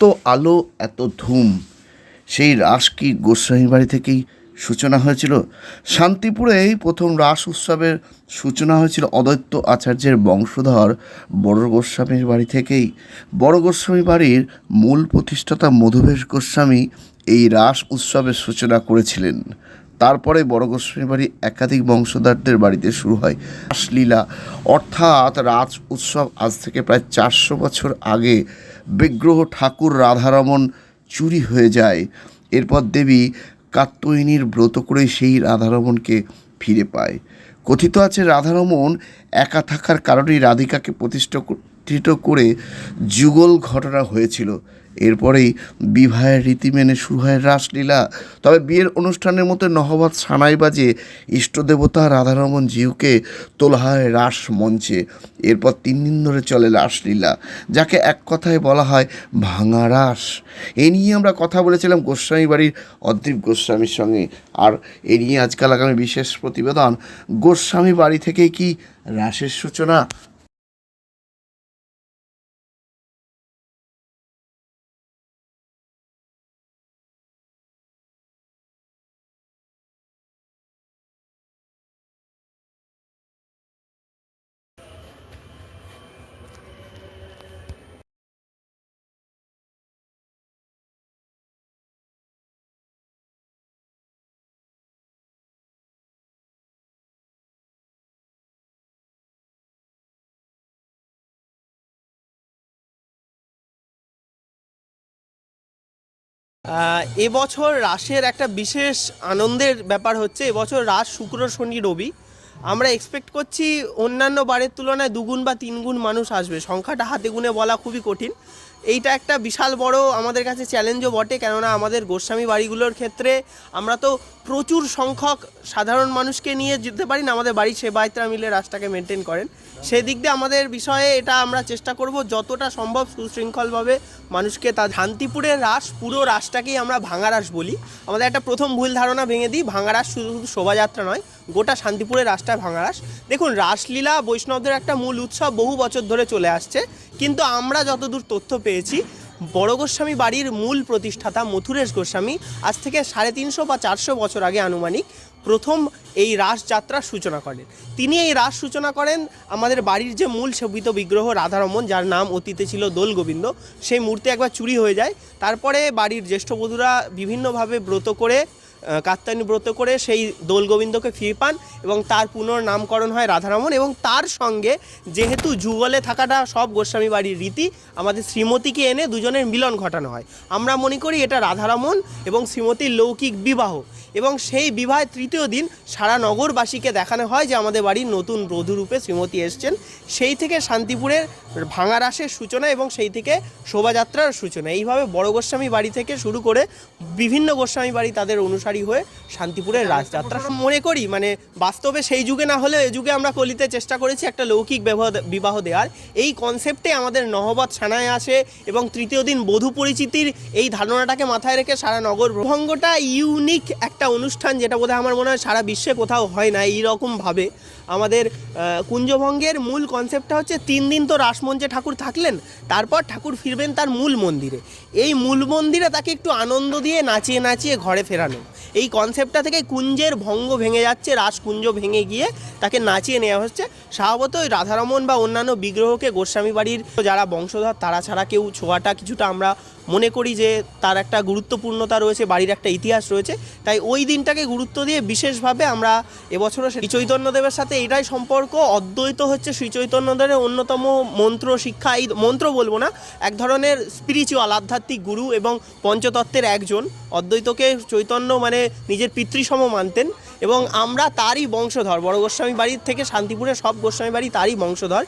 এত আলো, এত ধুম, সেই রাস কি গোস্বামী বাড়ি থেকেই সূচনা হয়েছিল? শান্তিপুরেই প্রথম রাস উৎসবের সূচনা হয়েছিল অদ্বৈত আচার্যের বংশধর বড় গোস্বামীর বাড়ি থেকেই। বড় গোস্বামী বাড়ির মূল প্রতিষ্ঠাতা মধুবেশ গোস্বামী এই রাস উৎসবের সূচনা করেছিলেন। তারপরে বড় গোস্বামী বাড়ি একাধিক বংশধরদের বাড়িতে শুরু হয় রাসলীলা। অর্থাৎ রাজ উৎসব আজ থেকে প্রায় চারশো বছর আগে বিগ্রহ ঠাকুর রাধারমন চুরি হয়ে যায়। এরপর দেবী কাত্তয়িনীর ব্রত করে সেই রাধারমণকে ফিরে পায়। কথিত আছে, রাধারমণ একা থাকার কারণেই রাধিকাকে প্রতিষ্ঠিত করে যুগল ঘটনা হয়েছিল। এরপরেই বিবাহের রীতি মেনে শুরু হয় রাসলীলা। তবে বিয়ের অনুষ্ঠানের মতো নহবত সানাই বাজে ইষ্টদেবতা রাধারমণ জিউকে তোলা হয় রাস মঞ্চে। এরপর তিন দিন ধরে চলে রাসলীলা, যাকে এক কথায় বলা হয় ভাঙা রাস। এ নিয়ে আমরা কথা বলেছিলাম গোস্বামী বাড়ির অদ্বীপ গোস্বামীর সঙ্গে। আর এ নিয়ে আজকাল আগামী বিশেষ প্রতিবেদন গোস্বামী বাড়ি থেকে কি রাসের সূচনা? এবছর রাসের একটা বিশেষ আনন্দের ব্যাপার হচ্ছে এবছর রাস শুক্র শনি রবি। আমরা এক্সপেক্ট করছি অন্যান্য বারের তুলনায় দুগুণ বা তিনগুণ মানুষ আসবে। সংখ্যাটা হাতে গুনে বলা খুবই কঠিন। এইটা একটা বিশাল বড় আমাদের কাছে চ্যালেঞ্জও বটে, কেননা আমাদের গোস্বামী বাড়িগুলোর ক্ষেত্রে আমরা তো প্রচুর সংখ্যক সাধারণ মানুষকে নিয়ে যেতে পারি না, আমাদের বাড়ির সেবায়তরা মিলে রাসটাকে মেনটেন করেন। সেদিক দিয়ে আমাদের বিষয়ে এটা আমরা চেষ্টা করব, যতটা সম্ভব সুশৃঙ্খলভাবে মানুষকে তা শান্তিপুরের রাস, পুরো রাসটাকেই আমরা ভাঙা রাস বলি। আমাদের একটা প্রথম ভুল ধারণা ভেঙে দিই, ভাঙা রাস শুধু শুধু শোভাযাত্রা নয় গোটা শান্তিপুরের রাসটা ভাঙা রাস। দেখুন, রাসলীলা বৈষ্ণবদের একটা মূল উৎসব বহু বছর ধরে চলে আসছে, কিন্তু আমরা যতদূর তথ্য পেয়েছি, বড় গোস্বামী বাড়ির মূল প্রতিষ্ঠাতা মথুরেশ গোস্বামী আজ থেকে সাড়ে তিনশো বা চারশো বছর আগে আনুমানিক প্রথম এই রাস যাত্রার সূচনা করেন। তিনি এই রাস সূচনা করেন আমাদের বাড়ির যে মূল সেবিত বিগ্রহ রাধারমন, যার নাম অতীতে ছিল দোল গোবিন্দ, সেই মূর্তি একবার চুরি হয়ে যায়। তারপরে বাড়ির জ্যেষ্ঠ বধূরা বিভিন্নভাবে ব্রত করে আহ, কাত্যায়নী ব্রত করে সেই দোল গোবিন্দকে ফিরে পান এবং তার পুনর্নামকরণ হয় রাধারমন এবং তার সঙ্গে যেহেতু যুগলে থাকাটা সব গোস্বামী বাড়ির রীতি আমাদের শ্রীমতীকে এনে দুজনের মিলন ঘটানো হয়। আমরা মনে করি এটা রাধারমন এবং শ্রীমতীর লৌকিক বিবাহ। এবং সেই বিবাহের তৃতীয় দিন সারা নগরবাসীকে দেখানো হয় যে আমাদের বাড়ির নতুন বধূরূপে শ্রীমতী এসছেন। সেই থেকে শান্তিপুরের ভাঙা রাসের সূচনা এবং সেই থেকে শোভাযাত্রার সূচনা। এইভাবে বড় গোস্বামী বাড়ি থেকে শুরু করে বিভিন্ন গোস্বামী বাড়ি তাদের অনুসারী হয়ে শান্তিপুরের রাজযাত্রা। মনে করি মানে বাস্তবে সেই যুগে না হলে এই যুগে আমরা কলিতে চেষ্টা করেছি একটা লৌকিক বিবাহ দেওয়ার এই কনসেপ্টে আমাদের নহবত সানায় আসে এবং তৃতীয় দিন বধূ পরিচিতির এই ধারণাটাকে মাথায় রেখে সারা নগর ভঙ্গটা ইউনিক একটা অনুষ্ঠান যেটা বোধহয় আমার মনে হয় সারা বিশ্বে কোথাও হয় না, এইরকমভাবে। আমাদের কুঞ্জভঙ্গের মূল কনসেপ্টটা হচ্ছে তিন দিন তো রাসমঞ্চে ঠাকুর থাকলেন, তারপর ঠাকুর ফিরবেন তার মূল মন্দিরে। এই মূল মন্দিরে তাকে একটু আনন্দ দিয়ে নাচিয়ে নাচিয়ে ঘরে ফেরানো। এই কনসেপ্টটা থেকে কুঞ্জের ভঙ্গ ভেঙে যাচ্ছে রাসকুঞ্জ ভেঙে গিয়ে তাকে নাচিয়ে নেওয়া হচ্ছে। স্বভাবত ওই রাধারমন বা অন্যান্য বিগ্রহকে গোস্বামী বাড়ির যারা বংশধর তারা ছাড়া কেউ ছোঁয়াটা কিছুটা আমরা মনে করি যে তার একটা গুরুত্বপূর্ণতা রয়েছে, বাড়ির একটা ইতিহাস রয়েছে। তাই ওই দিনটাকে গুরুত্ব দিয়ে বিশেষভাবে আমরা এবছরও শ্রী চৈতন্যদেবের সাথে এটাই সম্পর্ক। অদ্বৈত হচ্ছে শ্রী চৈতন্যদেবের অন্যতম মন্ত্র শিক্ষা। এই মন্ত্র বলব না, এক ধরনের স্পিরিচুয়াল আধ্যাত্মিক গুরু এবং পঞ্চতত্ত্বের একজন। অদ্বৈতকে চৈতন্য মানে নিজের পিতৃসম মানতেন এবং আমরা তারই বংশধর। বড় গোস্বামী বাড়ির থেকে শান্তিপুরের সব গোস্বামী বাড়ি তারই বংশধর।